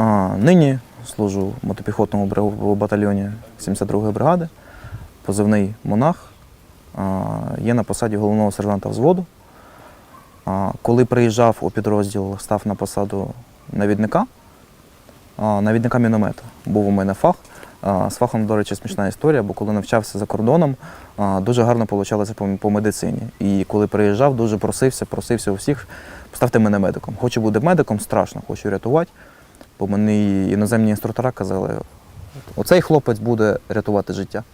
А, нині служу в мотопіхотному батальйоні 72-ї бригади, позивний монах. А, є на посаді головного сержанта взводу. А, коли приїжджав у підрозділ, став на посаду навідника, а, навідника міномета. Був у мене фах. З фахом, до речі, смішна історія, бо коли навчався за кордоном, дуже гарно вийшло по, по медицині. І коли приїжджав, дуже просився, просився у всіх, поставте мене медиком. Хочу бути медиком, страшно, хочу рятувати. Бо мені іноземні інструктора казали, оцей хлопець буде рятувати життя.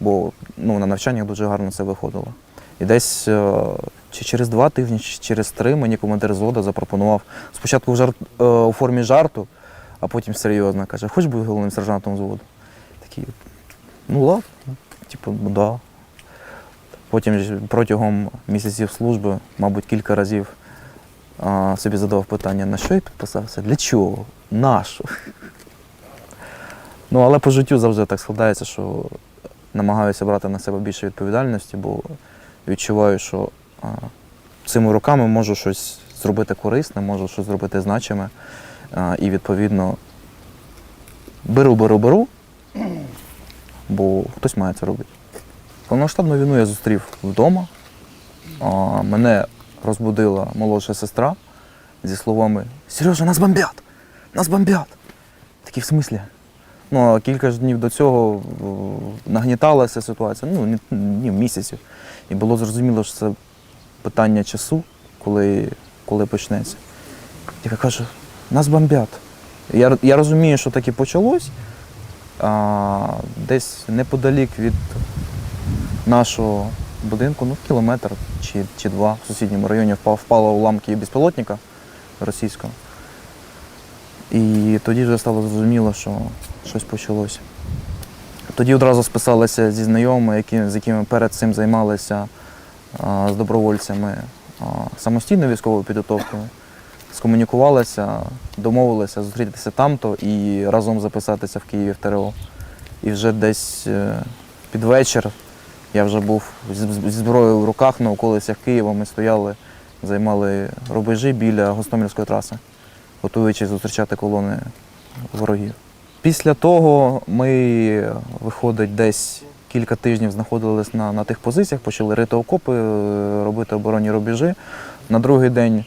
Бо ну, на навчаннях дуже гарно це виходило. І десь е, чи через два тижні, чи через три мені командир зода запропонував спочатку в жарт, е, у формі жарту, а потім серйозно каже, хочеш бути головним сержантом взводу? Такий, ну ладно, типу, ну да. Потім протягом місяців служби, мабуть, кілька разів собі задавав питання, на що я підписався? Для чого? Нащо? Ну, але по життю завжди так складається, що намагаюся брати на себе більше відповідальності, бо відчуваю, що а, цими руками можу щось зробити корисне, можу щось зробити значиме. А, і відповідно беру, беру, беру, бо хтось має це робити. Повноштабну війну я зустрів вдома. А, мене розбудила молодша сестра зі словами Сережа, нас бомбять! Нас бомбять! Такі в смислі? Ну, а кілька ж днів до цього нагніталася ситуація, ну, ні, ні, місяців. І було зрозуміло, що це питання часу, коли, коли почнеться. Я кажу, нас бомбять. Я, я розумію, що так і почалось. А, десь неподалік від нашого будинку, ну, кілометр чи, чи два в сусідньому районі впало уламки безпілотника російського. І тоді вже стало зрозуміло, що щось почалося. Тоді одразу списалися зі знайомими, які, з якими перед цим займалися а, з добровольцями а, самостійною військовою підготовкою. Скомунікувалися, домовилися зустрітися там-то і разом записатися в Києві в ТРО. І вже десь е, під вечір я вже був зі зброєю в руках на околицях Києва. Ми стояли, займали рубежі біля Гостомельської траси, готуючись зустрічати колони ворогів. Після того ми, виходить, десь кілька тижнів знаходились на, на тих позиціях, почали рити окопи, е, робити оборонні рубежі. На другий день,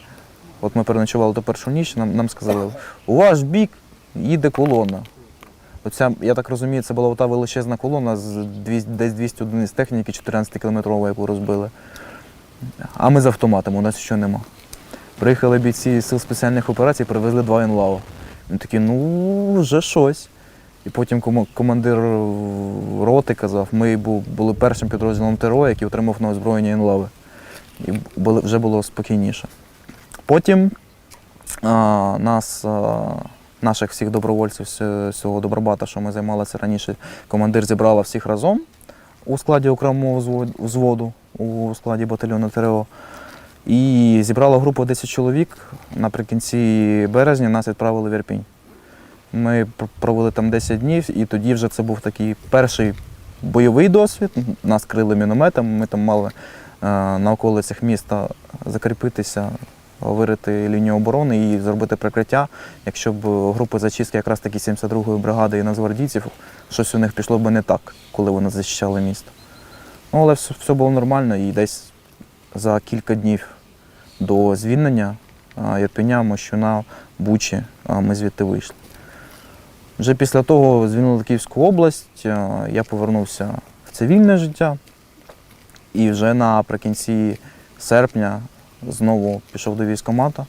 от ми переночували до першу ніч, нам, нам сказали, у ваш бік їде колона. Оця, я так розумію, це була та величезна колона з 200, десь 200 одиниць техніки, 14 кілометрової, яку розбили. А ми з автоматом, у нас що нема. Приїхали бійці сил спеціальних операцій, привезли два інлау. Ми такі, ну, вже щось. І потім кома- командир роти казав, ми були першим підрозділом ТРО, який отримав на озброєння інлави. І вже було спокійніше. Потім а, нас, а, наших всіх добровольців з цього добробата, що ми займалися раніше, командир зібрала всіх разом у складі окремого взводу, у складі батальйону ТРО. І зібрала групу 10 чоловік. Наприкінці березня нас відправили в Ірпінь. Ми провели там 10 днів, і тоді вже це був такий перший бойовий досвід. Нас крили мінометами, ми там мали е, на околицях міста закріпитися, вирити лінію оборони і зробити прикриття. Якщо б групи зачистки якраз таки 72-ї бригади і нацгвардійців, щось у них пішло б не так, коли вони захищали місто. Ну, але все, все було нормально і десь за кілька днів до звільнення а, Ірпеня, Мощуна, Бучі ми звідти вийшли. Вже після того звільнили Київську область, я повернувся в цивільне життя і вже наприкінці серпня знову пішов до військкомату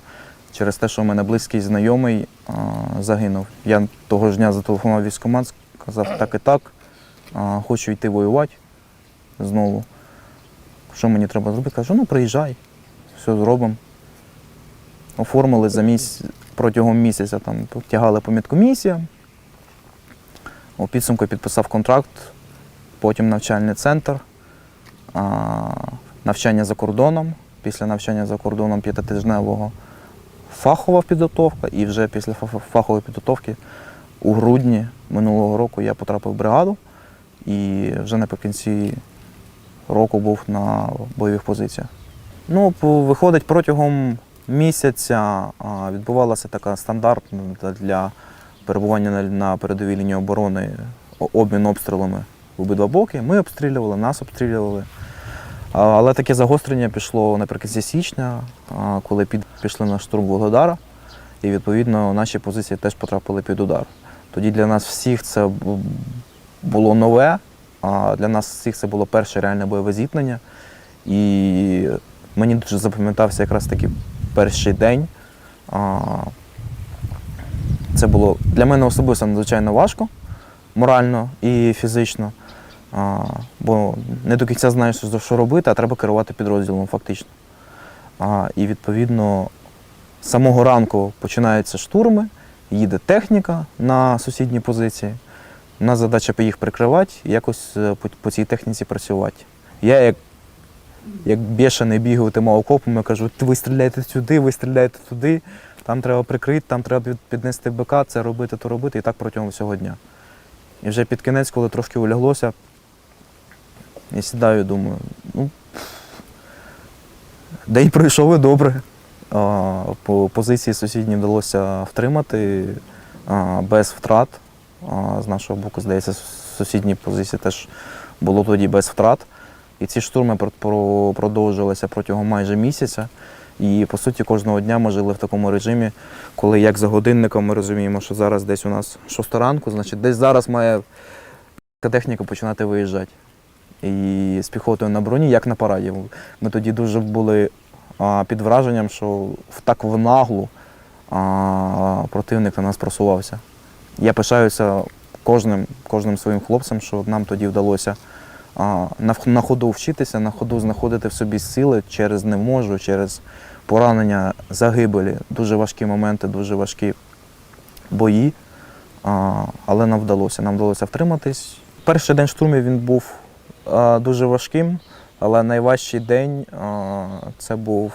через те, що в мене близький знайомий а, загинув. Я того ж дня зателефонував військкомат, сказав так і так, а, хочу йти воювати знову. Що мені треба зробити? Кажу, ну приїжджай, все зробимо. Оформили за місяць, протягом місяця там тягали по медкомісіям. У підсумку підписав контракт, потім навчальний центр, навчання за кордоном. Після навчання за кордоном п'ятитижневого фахова підготовка. І вже після фахової підготовки у грудні минулого року я потрапив в бригаду і вже наприкінці року був на бойових позиціях. Ну, виходить, протягом місяця відбувалася така стандартна для перебування на, передовій лінії оборони обмін обстрілами в обидва боки. Ми обстрілювали, нас обстрілювали. Але таке загострення пішло наприкінці січня, коли під, пішли на штурм Володара, і відповідно наші позиції теж потрапили під удар. Тоді для нас всіх це було нове, а для нас всіх це було перше реальне бойове зіткнення. І мені дуже запам'ятався якраз таки перший день. Це було для мене особисто надзвичайно важко, морально і фізично. Бо не до кінця знаєш, що- робити, а треба керувати підрозділом фактично. І відповідно з самого ранку починаються штурми, їде техніка на сусідні позиції. У нас задача їх прикривати і якось е, по цій техніці працювати. Я як, як бешений бігаю тими окопами, кажу, ви стріляєте сюди, ви стріляєте туди, там треба прикрити, там треба піднести БК, це робити, то робити, і так протягом всього дня. І вже під кінець, коли трошки уляглося, я сідаю і думаю, ну, день пройшов і добре. По позиції сусідній вдалося втримати без втрат. З нашого боку, здається, сусідні позиції теж було тоді без втрат. І ці штурми пр- про- продовжилися протягом майже місяця. І по суті кожного дня ми жили в такому режимі, коли як за годинником ми розуміємо, що зараз десь у нас 6 ранку, значить десь зараз має техніка починати виїжджати. І з піхотою на броні, як на параді. Ми тоді дуже були під враженням, що так в наглу противник на нас просувався. Я пишаюся кожним, кожним своїм хлопцем, що нам тоді вдалося на, ходу вчитися, на ходу знаходити в собі сили через не можу, через поранення, загибелі. Дуже важкі моменти, дуже важкі бої. Але нам вдалося. Нам вдалося втриматись. Перший день штурмів він був дуже важким, але найважчий день це був.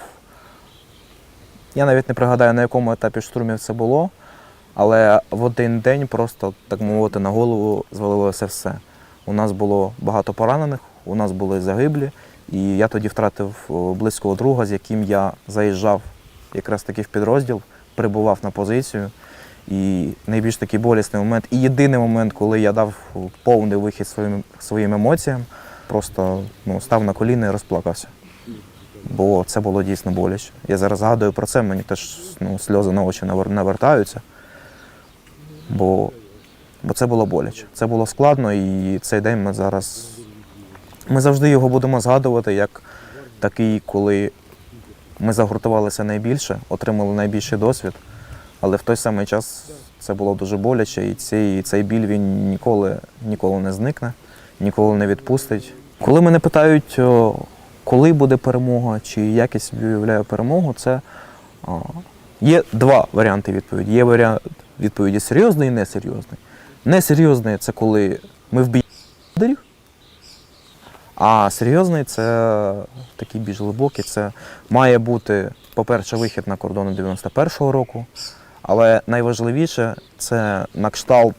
Я навіть не пригадаю, на якому етапі штурмів це було, але в один день просто, так мовити, на голову звалилося все. У нас було багато поранених, у нас були загиблі, і я тоді втратив близького друга, з яким я заїжджав якраз таки в підрозділ, прибував на позицію. І найбільш такий болісний момент, і єдиний момент, коли я дав повний вихід своїм, своїм емоціям, просто ну, став на коліна і розплакався. Бо це було дійсно боляче. Я зараз згадую про це, мені теж ну, сльози на очі навертаються. Бо, бо це було боляче. Це було складно, і цей день ми зараз. Ми завжди його будемо згадувати як такий, коли ми загуртувалися найбільше, отримали найбільший досвід. Але в той самий час це було дуже боляче, і цей, цей біль він ніколи, ніколи не зникне, ніколи не відпустить. Коли мене питають, коли буде перемога, чи як я собі уявляю перемогу, це є два варіанти відповіді. Є варіант відповіді серйозний і несерйозний. Несерйозний це коли ми вб'ємо лідерів, а серйозний це такий більш глибокий. Це має бути, по-перше, вихід на кордони 91-го року. Але найважливіше це на кшталт,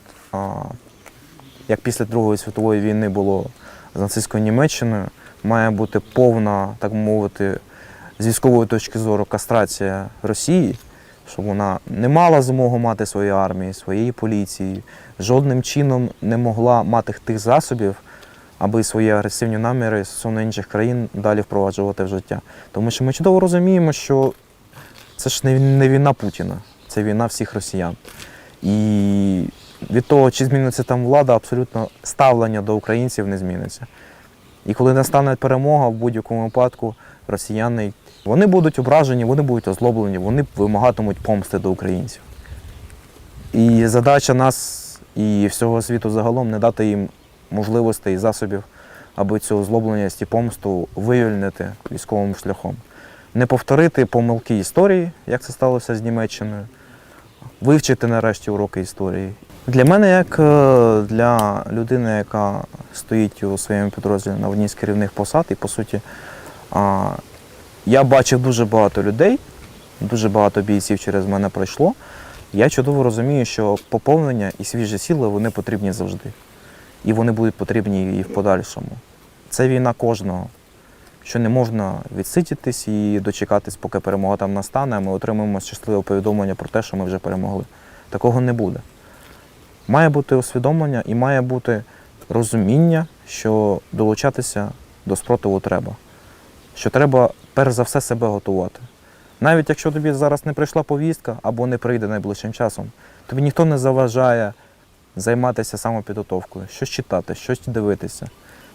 як після Другої світової війни було з нацистською Німеччиною, має бути повна, так мовити, з військової точки зору кастрація Росії, щоб вона не мала змогу мати свої армії, своєї поліції, жодним чином не могла мати тих засобів, аби свої агресивні наміри стосовно інших країн далі впроваджувати в життя. Тому що ми чудово розуміємо, що це ж не війна Путіна, це війна всіх росіян. І від того, чи зміниться там влада, абсолютно ставлення до українців не зміниться. І коли настане перемога, в будь-якому випадку росіяни вони будуть ображені, вони будуть озлоблені, вони вимагатимуть помсти до українців. І задача нас і всього світу загалом не дати їм можливостей і засобів, аби цю озлобленість і помсту вивільнити військовим шляхом. Не повторити помилки історії, як це сталося з Німеччиною, вивчити нарешті уроки історії. Для мене, як е, для людини, яка стоїть у своєму підрозділі на одній з керівних посад, і по суті, я бачив дуже багато людей, дуже багато бійців через мене пройшло. Я чудово розумію, що поповнення і свіжі сили вони потрібні завжди. І вони будуть потрібні і в подальшому. Це війна кожного. Що не можна відсидітись і дочекатись, поки перемога там настане, а ми отримаємо щасливе повідомлення про те, що ми вже перемогли. Такого не буде. Має бути усвідомлення і має бути розуміння, що долучатися до спротиву треба. Що треба перш за все себе готувати. Навіть якщо тобі зараз не прийшла повістка або не прийде найближчим часом, тобі ніхто не заважає займатися самопідготовкою, щось читати, щось дивитися,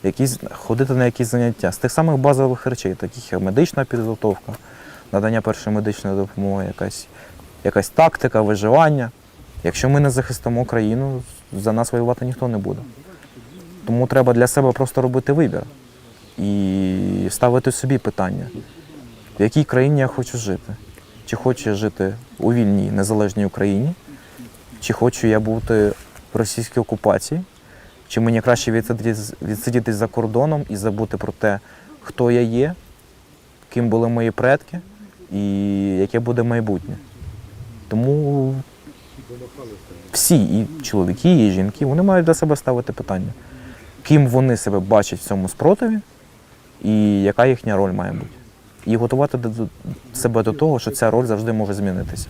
якісь, ходити на якісь заняття з тих самих базових речей, таких як медична підготовка, надання першої медичної допомоги, якась, якась тактика, виживання. Якщо ми не захистимо країну, за нас воювати ніхто не буде. Тому треба для себе просто робити вибір і ставити собі питання, в якій країні я хочу жити. Чи хочу я жити у вільній незалежній Україні, чи хочу я бути в російській окупації, чи мені краще відсидітись, за кордоном і забути про те, хто я є, ким були мої предки і яке буде майбутнє. Тому всі, і чоловіки, і жінки, вони мають для себе ставити питання, ким вони себе бачать в цьому спротиві і яка їхня роль має бути. І готувати себе до того, що ця роль завжди може змінитися.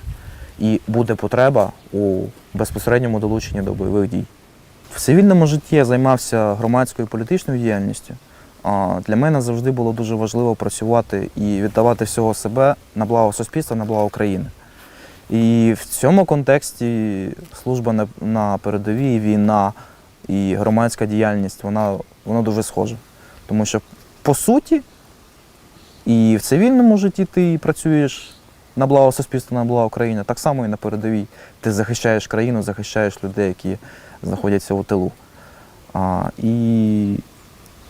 І буде потреба у безпосередньому долученні до бойових дій. В цивільному житті я займався громадською політичною діяльністю. Для мене завжди було дуже важливо працювати і віддавати всього себе на благо суспільства, на благо України. І в цьому контексті служба на, передовій, війна і громадська діяльність, вона, вона дуже схожа. Тому що, по суті, і в цивільному житті ти працюєш на благо суспільства, на благо України, так само і на передовій. Ти захищаєш країну, захищаєш людей, які знаходяться у тилу. А, і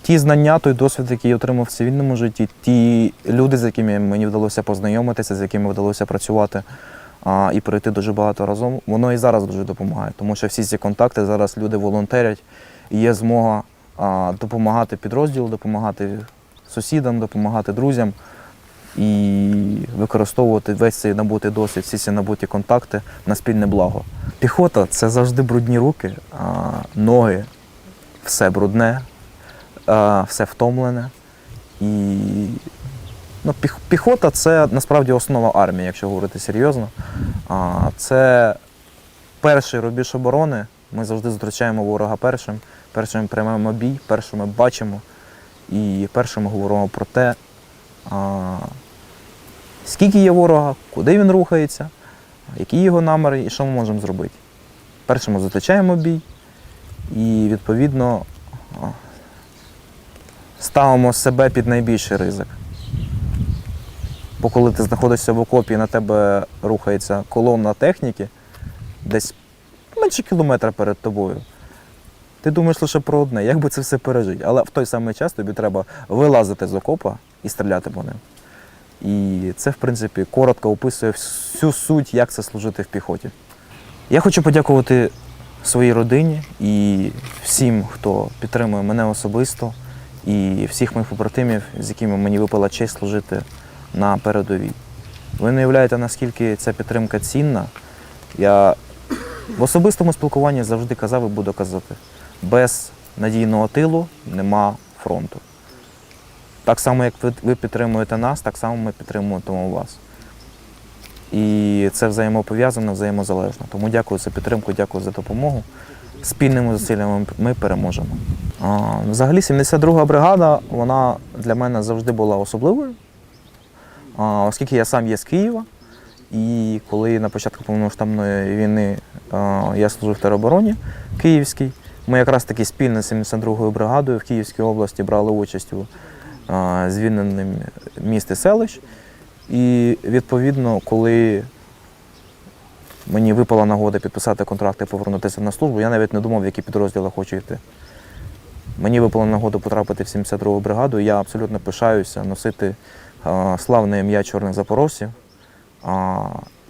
ті знання, той досвід, який я отримав в цивільному житті, ті люди, з якими мені вдалося познайомитися, з якими вдалося працювати а, і пройти дуже багато разом, воно і зараз дуже допомагає. Тому що всі ці контакти зараз люди волонтерять, є змога а, допомагати підрозділу, допомагати сусідам, допомагати друзям і використовувати весь цей набутий досвід, всі ці набуті контакти на спільне благо. Піхота це завжди брудні руки, ноги, все брудне, все втомлене. І ну, піхота це насправді основа армії, якщо говорити серйозно. Це перший рубіж оборони. Ми завжди зустрічаємо ворога першим, першим приймемо бій, першими бачимо і першими говоримо про те, скільки є ворога, куди він рухається, які його наміри і що ми можемо зробити. Першими зустрічаємо бій і, відповідно, ставимо себе під найбільший ризик. Бо коли ти знаходишся в окопі і на тебе рухається колона техніки, десь менше кілометра перед тобою, ти думаєш лише про одне, як би це все пережити. Але в той самий час тобі треба вилазити з окопа і стріляти по ним. І це, в принципі, коротко описує всю суть, як це служити в піхоті. Я хочу подякувати своїй родині і всім, хто підтримує мене особисто, і всіх моїх побратимів, з якими мені випала честь служити на передовій. Ви не уявляєте, наскільки ця підтримка цінна. Я в особистому спілкуванні завжди казав і буду казати: без надійного тилу нема фронту. Так само, як ви, підтримуєте нас, так само ми підтримуємо вас. І це взаємопов'язано, взаємозалежно. Тому дякую за підтримку, дякую за допомогу. Спільними зусиллями ми переможемо. А, Взагалі, 72-га бригада вона для мене завжди була особливою, а, оскільки я сам є з Києва. І коли на початку повномасштабної війни а, я служив в теробороні Київській, ми якраз таки спільно з 72-ю бригадою в Київській області брали участь у а, звільненні міст і селищ. І відповідно, коли мені випала нагода підписати контракт і повернутися на службу, я навіть не думав, в які підрозділи хочу йти. Мені випала нагода потрапити в 72-гу бригаду, і я абсолютно пишаюся носити славне ім'я чорних запорожців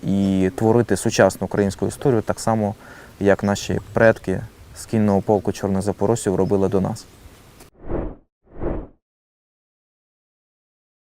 і творити сучасну українську історію так само, як наші предки з кінного полку чорних запорожців робили до нас.